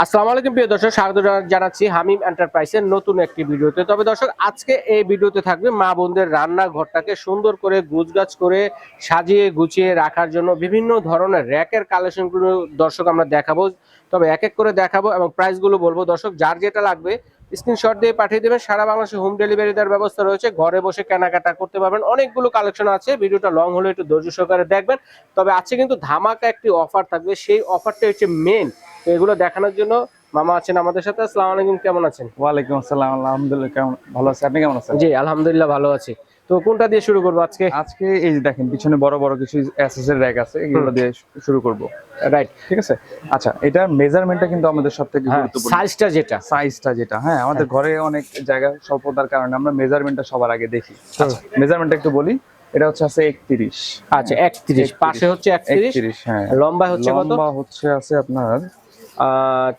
আসসালামু আলাইকুম, প্রিয় দর্শক, স্বাগত জানাচ্ছি হামিম এন্টারপ্রাইজের নতুন একটি ভিডিওতে। তবে দর্শক, আজকে এই ভিডিওতে থাকবে মা বোনদের রান্নাঘরটাকে সুন্দর করে গুছগাছ করে সাজিয়ে গুছিয়ে রাখার জন্য বিভিন্ন ধরনের র্যাকের কালেকশনগুলো দর্শক আমরা দেখাবো। তবে এক এক করে দেখাবো এবং প্রাইসগুলো বলব। দর্শক, যার যেটা লাগবে স্ক্রিনশট দিয়ে পাঠিয়ে দেবেন। সারা বাংলাদেশে হোম ডেলিভারি দেওয়ার ব্যবস্থা রয়েছে। ঘরে বসে কেনাকাটা করতে পারবেন। অনেকগুলো কালেকশন আছে। ভিডিওটা লং হলে একটু ধৈর্য সহকারে দেখবেন। তবে আজকে কিন্তু ধামাকা একটি অফার থাকবে। সেই অফারটা হচ্ছে মেন তো এগুলো দেখানোর জন্য মামা আছেন আমাদের সাথে। আসসালামু আলাইকুম কেমন আছেন? ওয়ালাইকুম আসসালাম আলহামদুলিল্লাহ কেমন ভালো আছে। আপনি কেমন আছেন? জি আলহামদুলিল্লাহ ভালো আছি। তো কোনটা দিয়ে শুরু করব আজকে? আজকে এই দেখেন পিছনে বড় বড় কিছু অ্যাসেসের র্যাক আছে এগুলো দিয়ে শুরু করব। রাইট ঠিক আছে? আচ্ছা এটার মেজারমেন্টটা কিন্তু আমাদের সবথেকে হ্যাঁ গুরুত্বপূর্ণ। সাইজটা যেটা। সাইজটা যেটা হ্যাঁ আমাদের ঘরে অনেক জায়গা স্বল্পতার কারণে আমরা মেজারমেন্টটা সবার আগে দেখি। আচ্ছা মেজারমেন্টটা একটু বলি এটা হচ্ছে আছে একত্রিশ। আচ্ছা একত্রিশ পাশে হচ্ছে একত্রিশ একত্রিশ হ্যাঁ। লম্বা হচ্ছে কত? লম্বা হচ্ছে আছে আপনার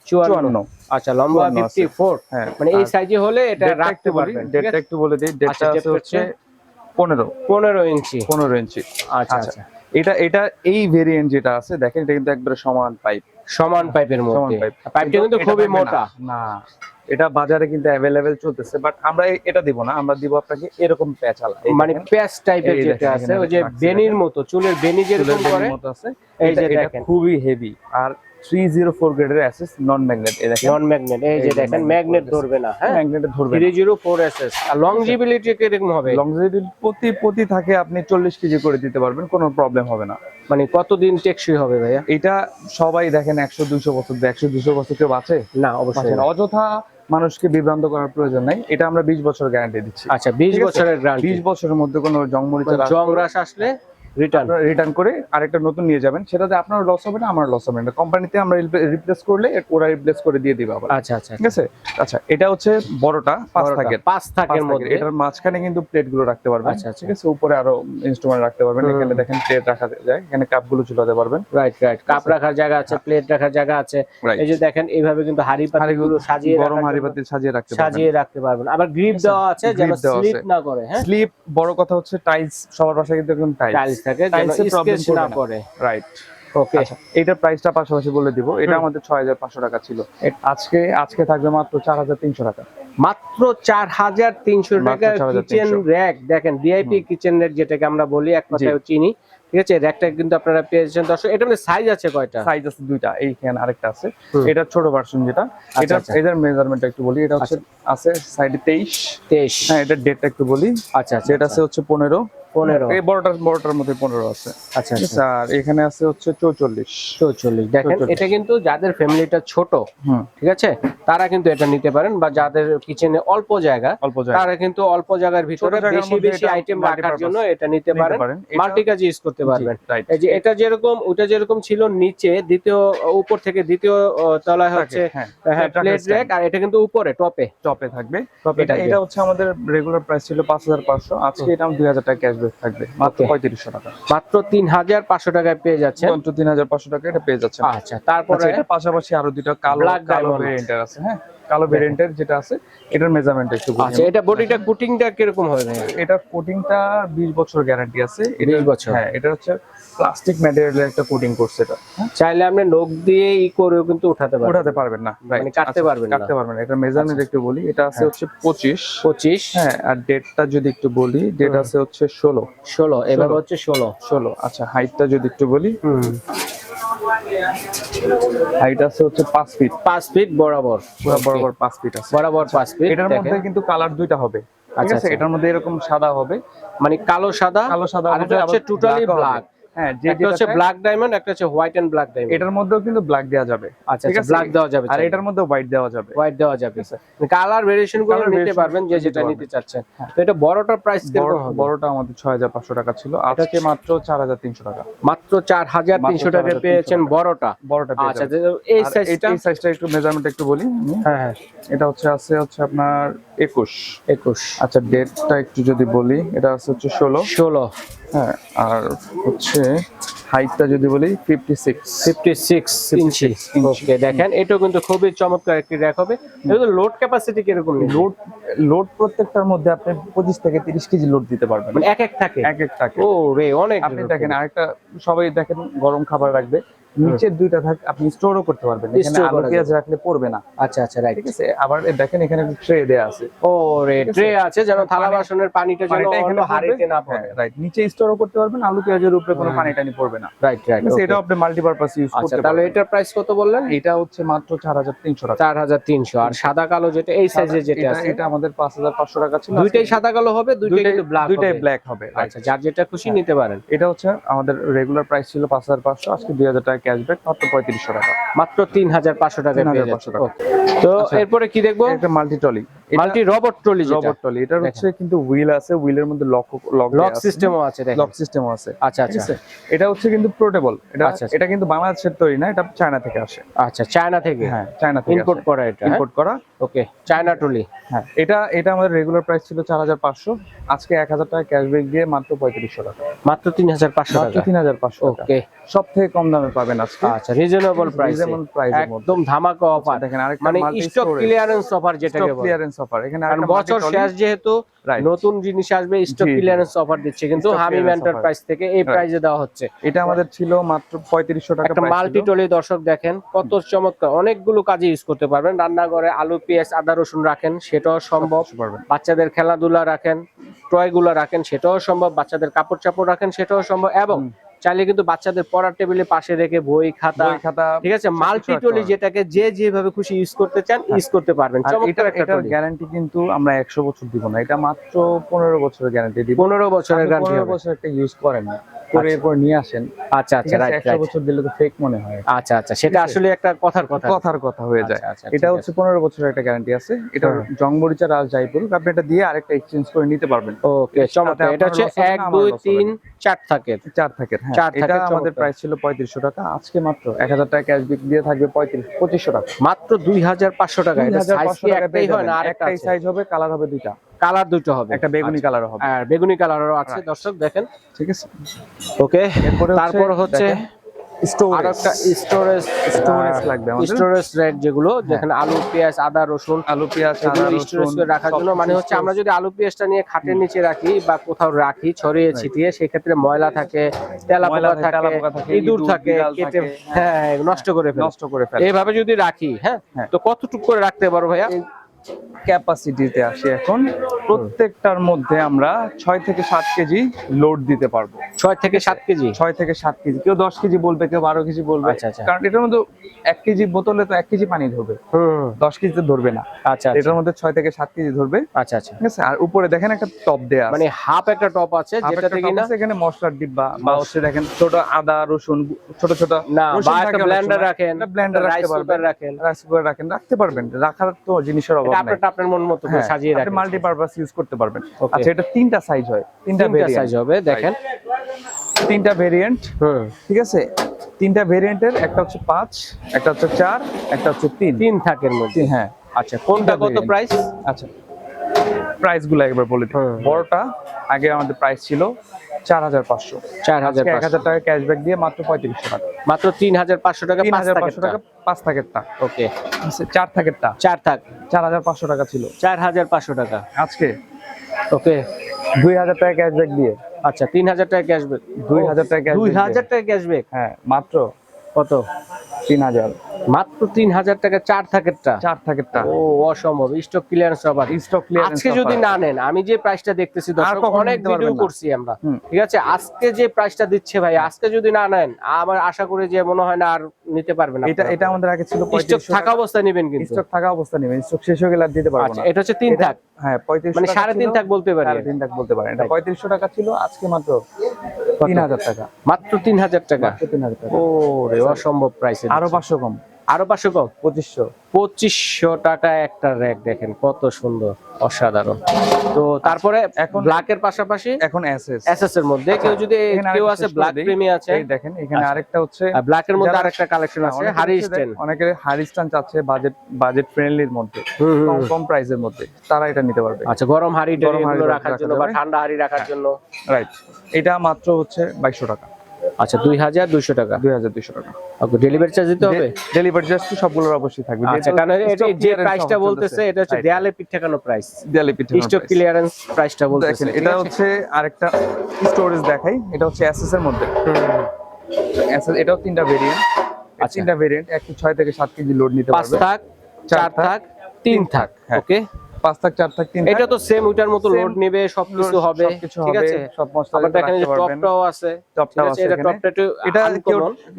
চুয়ান্ন। আচ্ছা লম্বা চুয়ান্ন আছে। ফিফটি ফোর হ্যাঁ মানে এই সাইজে হলে এটা রাখতে পারবেন ডেটটা একটু বলে দিই। ডেটটা আচ্ছা, হচ্ছে পনেরো। পনেরো ইঞ্চি। পনেরো ইঞ্চি। আচ্ছা আচ্ছা। আচ্ছা। এটা এটা এই ভেরিয়েন্ট যেটা আছে দেখেন এটা কিন্তু একবারে সমান পাইপ সমান পাইপের মধ্যে। পাইপ পাইপটা কিন্তু খুবই মোটা। না। এটা বাজারে কিন্তু অ্যাভেলেবেল চলতেছে বাট আমরা এটা দিব না। আমরা দিব আপনাকে এরকম প্যাচালা মানে প্যাচ টাইপের যেটা আছে ওই যে বেনির মতো চুলের বেনি যেরকম করে মতো আছে। এই যে দেখেন। খুবই হেভি আর 304 গ্রেডের অ্যাসেস নন ম্যাগনেট এই দেখেন। নন ম্যাগনেট এই যে দেখেন ম্যাগনেট ধরবে না হ্যাঁ? ম্যাগনেটে ধরবে three zero four S S আর লংজিবিলিটি কীরকম হবে? লংজিভিটি প্রতি প্রতি থাকে আপনি 40 কেজি করে দিতে পারবেন কোনো প্রবলেম হবে না। মানে কতদিন টেকসই হবে ভাইয়া? এটা সবাই দেখেন 100 200 বছর 100 200 বছর কেউ বাঁচে? না অবশ্যই অযথা মানুষকে বিভ্রান্ত করার প্রয়োজন নাই। এটা আমরা 20 বছর গ্যারান্টি দিচ্ছি। আচ্ছা বিশ ঠিক আছে? বছরের গ্যারান্টি 20 বছরের মধ্যে কোনো জংমরিচের জং রাশ আসলে রিটার্ন রিটার্ন করে আরেকটা নতুন নিয়ে যাবেন। সেটাতে আপনার লস হবে না আমার লস হবে না। কোম্পানিতে আমরা রিপ্লেস করলে ওরা রিপ্লেস করে দিয়ে দিবে আবার। আচ্ছা আচ্ছা ঠিক আছে? আচ্ছা। এটা হচ্ছে বড়টা পাঁচ থাকের। পাঁচ থাকের মধ্যে। এটার মাঝখানে কিন্তু প্লেটগুলো রাখতে পারবেন। আচ্ছা, আচ্ছা। ঠিক আছে? উপরে আরও ইনস্ট্রুমেন্ট রাখতে পারবেন। এখানে দেখেন প্লেট রাখা যায়। এখানে কাপগুলো ঝুলাতে পারবেন। রাইট রাইট কাপ রাখার জায়গা আছে প্লেট রাখার জায়গা আছে। এই যে দেখেন এইভাবে কিন্তু হাড়ি পাতি গুলো সাজিয়ে গরম হাড়ি পাতিল সাজিয়ে রাখতে পারবেন। সাজিয়ে রাখতে পারবেন। আবার গ্রিপ দেওয়া আছে যেন স্লিপ না করে হ্যাঁ? স্লিপ বড় কথা হচ্ছে টাইলস সবার বাসায় কিন্তু একদম টাইলস থাকে যেন স্কেচ না। রাইট ওকে আচ্ছা এটার প্রাইসটা পাশাপাশি বলে দিব। এটা আমাদের ছয় হাজার পাঁচশো টাকা ছিল। আজকে আজকে থাকবে মাত্র চার হাজার তিনশো টাকা। মাত্র চার হাজার তিনশো টাকা কিচেন র্যাক দেখেন ভিআইপি কিচেন র্যাক যেটাকে আমরা বলি এক কথায় চিনি। ঠিক আছে? র্যাকটা কিন্তু আপনারা পেয়েছেন দর্শক। এটা মানে সাইজ আছে কয়টা? সাইজ আছে দুইটা। এইখানে আরেকটা আছে। এটা ছোট ভার্সন যেটা। এটা আচ্ছা। এটার মেজারমেন্ট একটু বলি। এটা হচ্ছে আছে সাইডে তেইশ। তেইশ। হ্যাঁ এটার ডেটটা একটু বলি। আচ্ছা আচ্ছা যেটা আছে হচ্ছে পনেরো। পনেরো। এই বড়টার বড়টার মধ্যে পনেরো আছে। আচ্ছা ঠিক আছে আর এখানে আছে হচ্ছে চৌচল্লিশ। চৌচল্লিশ। দেখেন এটা কিন্তু যাদের ফ্যামিলিটা ছোট ঠিক আছে তারা কিন্তু এটা নিতে পারেন বা যাদের কিচেনে অল্প জায়গা অল্প জায়গা। তারা কিন্তু অল্প জায়গার ভিতরে বেশি বেশি আইটেম রাখার জন্য এটা নিতে পারেন। পারেন। এটা- মাল্টি কাজ ইউজ করতে পারবেন। এই যে এটা যেরকম ওটা যেরকম ছিল নিচে দ্বিতীয় উপর থেকে দ্বিতীয় তলায় হচ্ছে হ্যাঁ। হ্যাঁ প্লেট র্যাক আর এটা কিন্তু উপরে টপে। টপে থাকবে। টপে এটা এটা হচ্ছে আমাদের রেগুলার প্রাইস ছিল পাঁচ হাজার পাঁচশো। আজকে এটা দুই হাজার টাকা ক্যাশব্যাক থাকবে মাত্র পঁয়ত্রিশশো টাকা। মাত্র তিন হাজার পাঁচশো টাকায় পেয়ে যাচ্ছে মাত্র তিন হাজার পাঁচশো টাকা এটা পেয়ে যাচ্ছে আচ্ছা তারপরে আচ্ছা পাশাপাশি আরও দুটো কালো কালো ভেরিয়েন্ট আছে হ্যাঁ? কালো ভেরিয়েন্টের যেটা আছে এটার মেজারমেন্ট একটু আচ্ছা এটা বডিটা কুটিংটা কীরকম হবে? এটার কোটিংটা 20 বছর গ্যারান্টি আছে। 20 বছর। হ্যাঁ এটা হচ্ছে প্লাস্টিক ম্যাটেরিয়ালের একটা কোটিং করছে এটা। হ্যাঁ? চাইলে আপনি নখ দিয়ে ই করেও কিন্তু উঠাতে পারবেন। ওঠাতে পারবেন না মানে কাটতে আচ্ছা, পারবেন না। কাটতে পারবেন না। এটার মেজারমেন্ট একটু বলি। এটা আছে হ্যাঁ। হচ্ছে 25 পঁচিশ। হ্যাঁ আর ডেটটা যদি একটু বলি ডেট আছে হচ্ছে 16 ষোলো এভাবে ষোলো। হচ্ছে ষোলো। 16 আচ্ছা হাইটটা যদি একটু বলি। হুম। হাইট আছে হচ্ছে 5 ফিট পাঁচ ফিট বরাবর। বরাবর 5 ফিট আছে। বরাবর পাঁচ ফিট এটার মধ্যে কিন্তু কালার দুইটা হবে। আচ্ছা, আচ্ছা। এটার মধ্যে এরকম সাদা হবে। মানে কালো সাদা কালো সাদা আর এটা হচ্ছে টোটালি। ব্ল্যাক হ্যাঁ যে একটা হচ্ছে ব্ল্যাক ডায়মন্ড একটা হচ্ছে হোয়াইট এন্ড ব্ল্যাক ডায়মন্ড এটার মধ্যেও কিন্তু ব্ল্যাক দেওয়া যাবে। আচ্ছা ঠিক আচ্ছা আছে? ব্ল্যাক দেওয়া যাবে আর এটার মধ্যে হোয়াইট দেওয়া যাবে। হোয়াইট দেওয়া যাবে কালার ভেরিয়েশনগুলো নিতে পারবেন যে যেটা নিতে চাচ্ছেন। হ্যাঁ। তো এটা বড়টার প্রাইস হবে? বড়টা আমাদের ছয় হাজার পাঁচশো টাকা ছিল। আজকে মাত্র চার হাজার তিনশো টাকা। মাত্র চার হাজার তিনশো মাত্র টাকা পেয়েছেন বড়টা। বড়টা পেয়ে আচ্ছা এই সাইজটা এই সাইজটা একটু মেজারমেন্ট একটু বলি হ্যাঁ হ্যাঁ। এটা হচ্ছে আছে হচ্ছে আপনার একুশ। একুশ। আচ্ছা ডেটটা একটু যদি বলি এটা আছে হচ্ছে ষোলো। ষোলো। হ্যাঁ আর হচ্ছে হাইটটা যদি বলি fifty six fifty six inch okay দেখেন এটাও কিন্তু খুবই চমৎকার একটি র্যাক হবে। এটা লোড ক্যাপাসিটি কীরকম নেই লোড লোড প্রত্যেকটার মধ্যে আপনি পঁচিশ থেকে তিরিশ কেজি লোড দিতে পারবেন। মানে এক এক থাকে? এক এক থাকে। ও রে অনেক আপনি দেখেন আরেকটা সবাই দেখেন গরম খাবার রাখবে। নিচের দুইটা থাক আপনি স্টোরও করতে পারবেন এখানে আলু পেঁয়াজ রাখলে পড়বে না। আচ্ছা আচ্ছা রাইট ঠিক আছে? আবার দেখেন এখানে ট্রে দেয়া আছে। ও রে ট্রে আছে যেন থালা বাসনের পানিটা যেন এখানে না পড়ে। রাইট নিচে স্টোরও করতে পারবেন আলু পেঁয়াজের উপরে কোনো পানি টানি পড়বে না। রাইট রাইট আছে? আপনি মাল্টিপারপাস ইউজ আচ্ছা করতে তাহলে এটার প্রাইস কত বললেন? এটা হচ্ছে মাত্র চার হাজার তিনশো টাকা। চার হাজার তিনশো। আর সাদা কালো যেটা এই সাইজের যেটা আছে? এটা আমাদের পাঁচ হাজার পাঁচশো টাকা ছিল। দুইটাই সাদা কালো হবে দুইটাই দুইটাই ব্ল্যাক দুইটাই ব্ল্যাক হবে আচ্ছা যার যেটা খুশি হ্যাঁ। নিতে পারেন। এটা হচ্ছে আমাদের রেগুলার প্রাইস ছিল পাঁচ হাজার পাঁচশো আজকে দুই হাজার টাকা ক্যাশব্যাক মাত্র পঁয়ত্রিশশো টাকা মাত্র তিন হাজার পাঁচশো টাকায় পেয়ে 3,500 যাচ্ছে টাকা। তো আচ্ছা। এরপরে কি দেখব একটা multi trolley multi robot trolley robot trolley এটার হচ্ছে কিন্তু হুইল আছে হুইলের মধ্যে লক লক সিস্টেমও আছে লক সিস্টেমও আছে। আচ্ছা আচ্ছা। এটা হচ্ছে কিন্তু পোর্টেবল। এটা আচ্ছা, আচ্ছা। এটা কিন্তু বাংলাদেশের তৈরি না এটা চায়না থেকে আসে। আচ্ছা চায়না থেকে? হ্যাঁ চায়না থেকে ইম্পোর্ট করা এটা ইম্পোর্ট করা। Okay China trolley. হ্যাঁ এটা এটা আমাদের রেগুলার প্রাইস ছিল চার হাজার পাঁচশো। আজকে এক হাজার টাকা ক্যাশব্যাক দিয়ে মাত্র পঁয়ত্রিশশো টাকা। মাত্র তিন হাজার পাঁচশো মাত্র টাকা? তিন হাজার পাঁচশো টাকা। ওকে। সব থেকে কম দামে পাবেন আজকে। আচ্ছা রিজনেবল প্রাইস এর মধ্যে। একদম ধামাকা অফার দেখেন আরেকটা মানে স্টক ক্লিয়ারেন্স অফার যেটাকে বলে। ক্লিয়ারেন্স অফার এখানে বছর শেষ যেহেতু নতুন জিনিস আসবে স্টক। ক্লিয়ারেন্স অফার দিচ্ছে। কিন্তু হামিম এন্টারপ্রাইজ থেকে এই প্রাইজে দেওয়া হচ্ছে। এটা আমাদের ছিল মাত্র পঁয়ত্রিশশো টাকা একটা মাল্টি টলি দর্শক দেখেন কত চমৎকার। অনেকগুলো কাজে ইউজ করতে পারবেন। রান্নাঘরে আলু পেঁয়াজ আদা রসুন রাখেন সেটাও সম্ভব। বাচ্চাদের খেলাধুলা রাখেন টয়গুলো রাখেন সেটাও সম্ভব। বাচ্চাদের কাপড় চাপড় রাখেন সেটাও সম্ভব। এবং। চাইলে কিন্তু বাচ্চাদের পড়ার টেবিলের পাশে রেখে বই খাতা খাতা ঠিক আছে? মাল্টি টলি যেটাকে যে যেভাবে খুশি ইউজ করতে চান ইউজ করতে পারবেন। এটা একটা গ্যারান্টি কিন্তু আমরা একশো বছর দিব না। এটা মাত্র পনেরো বছরের গ্যারান্টি দিব। পনেরো বছরের গ্যারান্টি বছর একটা ইউজ করেন না। করে আচ্ছা। নিয়ে আসেন। আচ্ছা আচ্ছা একশো বছর দিলে তো ফেক মনে হয়। আচ্ছা আচ্ছা সেটা আসলে একটা কথার কথা। কথার কথা হয়ে যায়। আচ্ছা, আচ্ছা, এটা হচ্ছে পনেরো বছরের একটা গ্যারান্টি আছে। এটা হ্যাঁ। জংমরিচা রাজ আপনি এটা দিয়ে আরেকটা এক্সচেঞ্জ করে নিতে পারবেন। ওকে চমৎকার। এটা হচ্ছে এক দুই তিন চার থাকে। চার থাকের হ্যাঁ। এটা আমাদের প্রাইস ছিল পঁয়ত্রিশশো টাকা। আজকে মাত্র এক হাজার টাকা ক্যাশব্যাক দিয়ে থাকবে পঁয়ত্রিশ পঁচিশশো টাকা। মাত্র দুই হাজার পাঁচশো টাকা। এটা সাইজ 2500 কি টাকা একটাই হয় না? যাবেন। আরেকটা একটাই আছে। সাইজ হবে কালার হবে দুইটা। কালার দুটো হবে। একটা বেগুনি আচ্ছা। কালার হবে। আর বেগুনি কালারও আছে দর্শক দেখেন। ঠিক আছে। ওকে তারপর হচ্ছে স্টোরেজ স্টোরেজ লাগবে আমাদের। স্টোরেজ রেক যেগুলো যেখানে আলু পেঁয়াজ আদা রসুন আলু পেঁয়াজ আদা, স্টোরেজ করে রাখার জন্য। মানে হচ্ছে আমরা যদি আলু পেঁয়াজটা নিয়ে খাটের নিচে রাখি বা কোথাও রাখি ছড়িয়ে ছিটিয়ে সেক্ষেত্রে ময়লা থাকে থাকে, থাকে তেলাপোকা থাকে, ইঁদুর ইঁদুর, থাকে কেটে হ্যাঁ। হ্যাঁ, নষ্ট করে ফেলে। নষ্ট করে ফেলে। এইভাবে যদি রাখি হ্যাঁ হ্যাঁ। তো কতটুকু করে রাখতে পারো ভাইয়া? ক্যাপাসিটিতে আসি এখন। প্রত্যেকটার মধ্যে আমরা ছয় থেকে সাত কেজি লোড দিতে পারব। ছয় থেকে সাত কেজি? ছয় থেকে সাত কেজি। কেউ দশ কেজি বলবে কেউ বারো কেজি বলবে। আচ্ছা, আচ্ছা। কারণ এটার মধ্যে এক কেজি বোতলে তো এক কেজি পানি ধরবে। দশ কেজিতে ধরবে না। আচ্ছা আচ্ছা। এটার মধ্যে ছয় থেকে সাত কেজি ধরবে। আচ্ছা আচ্ছা। ঠিক আছে? আর উপরে দেখেন একটা টপ দেয়া মানে হাফ একটা টপ আছে যেটাতে top কিনা এখানে মশলার ডিব্বা বা হচ্ছে দেখেন ছোট আদা রসুন ছোট ছোট না বা একটা ব্লেন্ডার রাখেন blender রাখতে পারবেন। রাখেন। রাইস কুকার রাখেন। রাখতে পারবেন। রাখার তো জিনিসের অভাব নাই। আপনার মন মতো সাজিয়ে রাখেন। মাল্টি পারপাস ইউজ করতে পারবেন। আচ্ছা এটা তিনটা সাইজ হয়। তিনটা সাইজ হবে দেখেন। তিনটা ভেরিয়েন্ট ঠিক আছে? তিনটা ভেরিয়েন্টের একটা হচ্ছে পাঁচ একটা হচ্ছে চার একটা হচ্ছে তিন। তিন থাকের মধ্যে। হ্যাঁ। আচ্ছা কোনটা কত প্রাইস আচ্ছা। প্রাইসগুলো একবার বলে দিই। বড়টা আগে আমাদের প্রাইস ছিল চার হাজার পাঁচশো। চার হাজার এক হাজার টাকা ক্যাশব্যাক দিয়ে মাত্র পঁয়ত্রিশশো টাকা। মাত্র তিন হাজার পাঁচশো টাকা তিন হাজার পাঁচশো টাকা পাঁচ থাকেরটা। ওকে। চার থাকেরটা? চার থাক। চার হাজার পাঁচশো টাকা ছিল। চার হাজার পাঁচশো টাকা। আজকে? ওকে। দুই হাজার টাকা ক্যাশব্যাক দিয়ে। আচ্ছা তিন হাজার টাকা ক্যাশব্যাক দুই হাজার টাকা দুই হাজার টাকা ক্যাশব্যাক হ্যাঁ মাত্র কত? তিন হাজার। মাত্র তিন হাজার টাকা চার থাকেরটা। চার থাকেরটা। ও অসম্ভব। Stock clearance offer stock clearance আজকে যদি না নেন আমি যে প্রাইসটা দেখতেছি দর্শক অনেক ভিডিও করছি আমরা। ঠিক আছে? আজকে যে প্রাইসটা দিচ্ছে ভাই আজকে যদি না নেন আমার আশা করি যে মনে হয় না আর নিতে পারবেন এটা এটা আমাদের আগে ছিল স্টক থাকা অবস্থায় নেবেন কিন্তু। স্টক থাকা অবস্থা নেবেন। স্টক শেষ হয়ে গেলে আর দিতে পারব আচ্ছা না। এটা হচ্ছে তিন থাক। হ্যাঁ পঁয়ত্রিশ মানে সাড়ে তিন থাক বলতে পারি সাড়ে তিন থাক বলতে পারেন এটা Right. পঁয়ত্রিশশো টাকা ছিল আজকে মাত্র কত? তিন হাজার টাকা। মাত্র তিন হাজার টাকা। মাত্র ও রে অসম্ভব প্রাইসে আরও পাঁচশো কম। আরও পাঁচশো কম? পঁচিশশো। পঁচিশশো টাকা একটা র্যাক দেখেন কত সুন্দর অসাধারণ। তো তারপরে এখন এখন- ব্ল্যাকের পাশাপাশি এখন এসএস এসএস এর মধ্যে কেউ যদি কেউ আছে ব্ল্যাক প্রেমী আছে। এই দেখেন এখানে আচ্ছা। আরেকটা হচ্ছে ব্ল্যাকের মধ্যে আরেকটা কালেকশন আছে হারি স্টেন দেখ- অনেকের হারিস্টান চাচ্ছে বাজেট বাজেট ফ্রেন্ডলির মধ্যে কম কম প্রাইসের মধ্যে। তারা এটা নিতে পারবে। আচ্ছা গরম হাড়ি গরম হাঁড়ি রাখার জন্য বা ঠান্ডা হাড়ি রাখার জন্য। রাইট এটা মাত্র হচ্ছে বাইশশো টাকা। আচ্ছা দুই হাজার দুইশো টাকা। দুই হাজার দুইশো টাকা। ওকে ডেলিভারি চার্জ দিতে হবে? ডেলিভারি চার্জ তো সবগুলোর অবশ্যই থাকবে। আচ্ছা কারণ এটা যে প্রাইসটা বলতেছে এটা হচ্ছে দেয়ালে পিঠ ঠেকানো প্রাইস দেয়ালে পিঠে স্টক ক্লিয়ারেন্স প্রাইসটা বলতেছে। এটা হচ্ছে আরেকটা স্টোরেজ দেখাই। এটা হচ্ছে এসএস এর মধ্যে। SS এটাও তিনটা ভেরিয়েন্ট আচ্ছা। তিনটা ভেরিয়েন্ট একটু ছয় থেকে সাত কেজি লোড নিতে পাঁচ থাক চার থাক, তিন থাক। ওকে পাঁচ থাক চার থাক তিন এটা তো সেম ওইটার মতো লোড নেবে সবকিছু হবে ঠিক আছে? সব মশলা আবার দেখেন যে টপটাও আছে টপটাও আছে এটা টপটা একটু এটা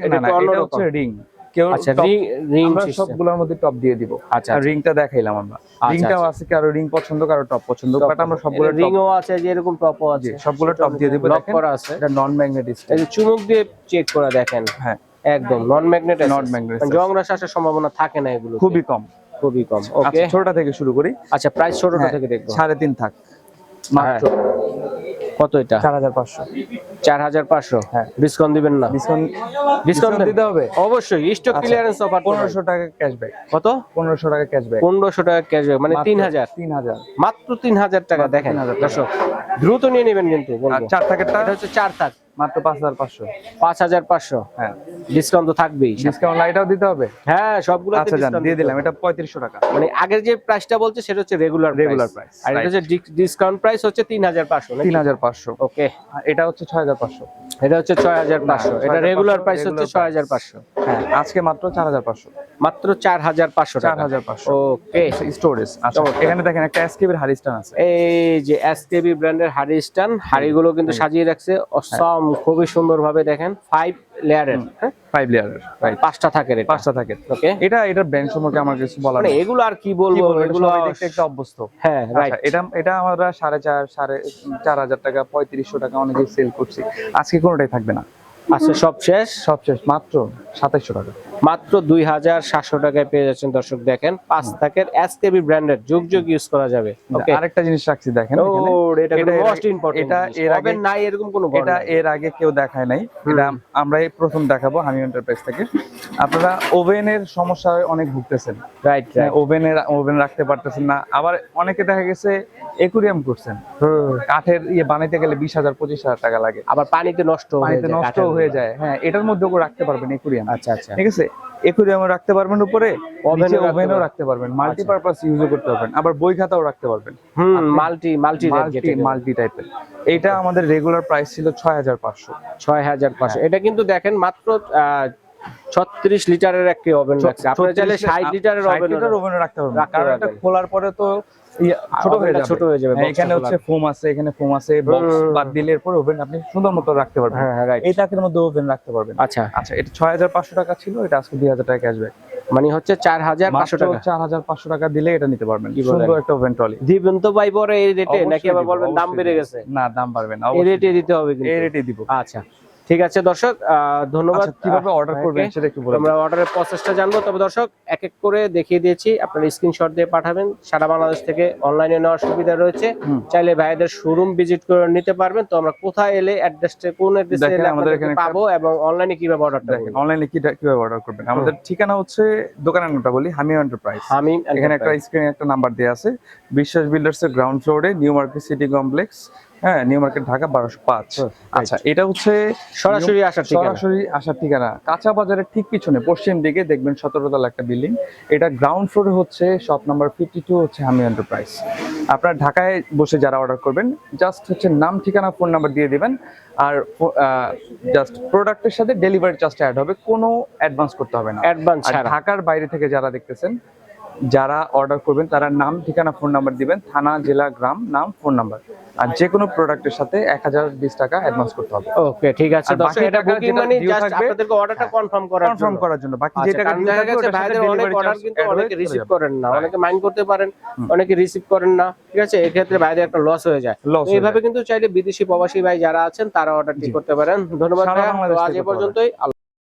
এটা অন্যরকম রিং কেউ আচ্ছা রিং রিং সবগুলোর মধ্যে টপ দিয়ে দিব। আচ্ছা রিংটা দেখাইলাম আমরা। রিংটাও আছে কারও রিং পছন্দ কারও টপ পছন্দ বাট আমরা সবগুলো রিং ও আছে যে এরকম টপও আছে। সবগুলো টপ দিয়ে দিব লক করা আছে। এটা নন ম্যাগনেটিক এই যে চুমুক দিয়ে চেক করে দেখেন। হ্যাঁ। একদম নন ম্যাগনেট Non-magnet access। জং রাশ আসার সম্ভাবনা থাকে না এগুলো খুবই কম। খুবই কম। ওকে আচ্ছা ছোটটা থেকে শুরু করি। আচ্ছা প্রাইস ছোটটা হ্যাঁ, থেকে দেখব। সাড়ে তিন থাক। মাত্র। কত এটা? চার হাজার পাঁচশো। চার হাজার পাঁচশো? হ্যাঁ। ডিসকাউন্ট দিবেন না? ডিসকাউন্ট ডিসকাউন্ট দিতে হবে। অবশ্যই স্টক আচ্ছা, ক্লিয়ারেন্স অফার পনেরোশো টাকা ক্যাশব্যাক কত? পনেরোশো টাকা ক্যাশব্যাক পনেরোশো টাকা ক্যাশব্যাক মানে তিন হাজার। তিন হাজার। মাত্র তিন হাজার টাকা দেখেন। 3,000 টাকা। দর্শক দ্রুত নিয়ে নেবেন কিন্তু চার থাকেরটা? হচ্ছে চার থাক। মাত্র পাঁচ হাজার পাঁচশো। পাঁচ হাজার পাঁচশো? হ্যাঁ। ডিসকাউন্ট তো থাকবেই। ডিসকাউন্ট লাইটাও দিতে হবে? হ্যাঁ সবগুলো আচ্ছা জান দিয়ে দিলাম। এটা পঁয়ত্রিশশো টাকা। মানে আগের যে প্রাইসটা বলছে সেটা হচ্ছে রেগুলার Regular price, আর এটা হচ্ছে ডিসকাউন্ট প্রাইস হচ্ছে তিন হাজার পাঁচশো তিন হাজার পাঁচশো। ওকে আর এটা হচ্ছে ছয় হাজার পাঁচশো। এটা হচ্ছে ছয় হাজার পাঁচশো। এটা রেগুলার প্রাইস হচ্ছে ছয় হাজার পাঁচশো। হ্যাঁ আজকে মাত্র চার হাজার পাঁচশো। মাত্র চার হাজার পাঁচশো চার টাকা হাজার পাঁচশো। ওকে স্টোরেজ আচ্ছা এখানে দেখেন একটা এসকেবের হারিস্টান আছে। এই যে এসকেবি ব্র্যান্ডের হাড়ি স্টান হাড়িগুলো কিন্তু সাজিয়ে রাখছে। অসম খুবই সুন্দর ভাবে দেখেন ফাইভ লেয়ারের হ্যাঁ? ফাইভ লেয়ারের রাইট পাঁচটা থাকে রে পাঁচটা থাকে। ওকে এটা এটার ব্র্যান্ড সম্পর্কে আমার কিছু বলা মানে। এগুলো আর কি বলব? এগুলো দেখতে একটা অভ্যস্ত। হ্যাঁ রাইট আচ্ছা, এটা এটা আমরা সাড়ে চার সাড়ে চার হাজার টাকা পঁয়ত্রিশশো টাকা অনেকে সেল করছি। আজকে কোনোটাই থাকবে না। আচ্ছা সব শেষ? সব শেষ মাত্র সাতাইশশো টাকা। মাত্র দুই হাজার সাতশো টাকায় পেয়ে যাচ্ছেন দর্শক দেখেন পাঁচ থাকের এসকেবি ব্র্যান্ডের যুগ যুগ ইউজ করা যাবে ওকে আরেকটা জিনিস রাখছি দেখেন ও এটা মোস্ট ইম্পর্টেন্ট এটা এর আগে নাই এরকম কোনো এটা এর আগে কেউ দেখায় নাই। এটা আমরাই প্রথম দেখাবো হানি এন্টারপ্রাইজ থেকে। আপনারা ওভেনের সমস্যায় অনেক ভুগতেছেন। রাইট রাইট ওভেনের ওভেন রাখতে পারতেছেন না। আবার অনেকে দেখা গেছে একুরিয়াম করছেন। কাঠের ইয়ে বানাইতে গেলে বিশ হাজার পঁচিশ হাজার টাকা লাগে। আবার পানিতে নষ্ট হয়ে পানিতে নষ্ট কাঠের হয়ে। যায়। হ্যাঁ এটার মধ্যে রাখতে পারবেন একুরিয়াম আচ্ছা আচ্ছা। ঠিক আছে? একুরিয়ামও রাখতে পারবেন উপরে ওভেনে ওভেনও রাখতে পারবেন। মাল্টিপারপাস ইউজও করতে পারবেন। আবার বই খাতাও রাখতে পারবেন। হুম মাল্টি মাল্টি মাল্টি মাল্টি টাইপের এটা আমাদের রেগুলার প্রাইস ছিল ছয় হাজার পাঁচশো। ছয় হাজার পাঁচশো। এটা কিন্তু দেখেন মাত্র ছত্রিশ লিটারের একটি ওভেন রাখছে। আপনারা চাইলে ষাট লিটারের ওভেন রাখতে পারবেন। কারণ এটা খোলার পরে তো ইয়ে ছোট হয়ে যাবে ছোট হয়ে যাবে, হ্যাঁ, এখানে হচ্ছে ফোম আছে এখানে ফোম আছে বক্স বাদ দিলে এরপর ওভেন আপনি সুন্দর মতো রাখতে পারবেন। হ্যাঁ হ্যাঁ রাইট এই টাকার মধ্যে ওভেন রাখতে পারবেন। আচ্ছা। আচ্ছা এটা ছয় হাজার পাঁচশো টাকা ছিল এটা আজকে দুই হাজার টাকা ক্যাশব্যাক মানে হচ্ছে চার হাজার পাঁচশো টাকা। চার হাজার পাঁচশো টাকা দিলে এটা নিতে পারবেন সুন্দর একটা ওভেন ট্রলি। দিবেন তো ভাই পরে এই রেটে নাকি আবার বলবেন দাম বেড়ে গেছে? না দাম পারবে না এই রেটে দিতে হবে এই রেটে দিব। আচ্ছা। ঠিক আছে দর্শক ধন্যবাদ। আচ্ছা, কীভাবে অর্ডার করবেন। সেটা একটু বলে আমরা অর্ডারের প্রসেসটা জানব। তবে দর্শক এক এক করে দেখিয়ে দিয়েছি আপনারা স্ক্রিনশট দিয়ে পাঠাবেন। সারা বাংলাদেশ থেকে অনলাইনে নেওয়ার সুবিধা রয়েছে। চাইলে ভাইদের শোরুম ভিজিট করে নিতে পারবেন। তো আমরা কোথায় এলে অ্যাড্রেসটা কোন অ্যাড্রেসে এলে আমাদের এখানে পাবো এবং অনলাইনে কীভাবে অর্ডারটা দেখেন অনলাইনে কি কীভাবে অর্ডার করবেন? আমাদের ঠিকানা হচ্ছে দোকানের নামটা বলি হামি এন্টারপ্রাইজ আমি এখানে একটা স্ক্রিনে একটা নাম্বার দেওয়া আছে। বিশ্বাস বিল্ডার্স এর গ্রাউন্ড ফ্লোরে নিউ মার্কেট সিটি কমপ্লেক্স হ্যাঁ নিউ মার্কেট ঢাকা বারোশো পাঁচ। আচ্ছা এটা হচ্ছে সরাসরি আসার সরাসরি আসার ঠিকানা। কাঁচা বাজারের ঠিক পিছনে পশ্চিম দিকে দেখবেন সতেরো তলা একটা বিল্ডিং এটা গ্রাউন্ড ফ্লোরে হচ্ছে শপ নাম্বার ফিফটি টু হচ্ছে হামি এন্টারপ্রাইজ আপনারা ঢাকায় বসে যারা অর্ডার করবেন জাস্ট হচ্ছে নাম ঠিকানা ফোন নাম্বার দিয়ে দিবেন। আর জাস্ট প্রোডাক্টের সাথে ডেলিভারি চার্জটা অ্যাড হবে। কোনো অ্যাডভান্স করতে হবে না। অ্যাডভান্স ঢাকার বাইরে থেকে যারা দেখতেছেন যারা অর্ডার করবেন তারা নাম ঠিকানা ফোন নাম্বার দিবেন থানা জেলা গ্রাম নাম ফোন নাম্বার আর যে কোনো প্রোডাক্টের সাথে এক হাজার বিশ টাকা অ্যাডভান্স করতে হবে। ওকে ঠিক আছে। আর দর্শক বাকি এটা বুকিং মানে জাস্ট আপনাদেরকে অর্ডারটা হ্যাঁ, কনফার্ম করার কনফার্ম জন্য। করার জন্য। বাকি যে টাকা ভাইদের অনেক অর্ডার কিন্তু অনেকে রিসিভ করেন না। অনেকে মাইন্ড করতে পারেন অনেকে রিসিভ করেন না। ঠিক আছে এক্ষেত্রে ভাইদের একটা লস হয়ে যায়। এইভাবে কিন্তু চাইলে বিদেশি প্রবাসী ভাই যারা আছেন তারা অর্ডারটি করতে পারেন। ধন্যবাদ আজ এ পর্যন্তই।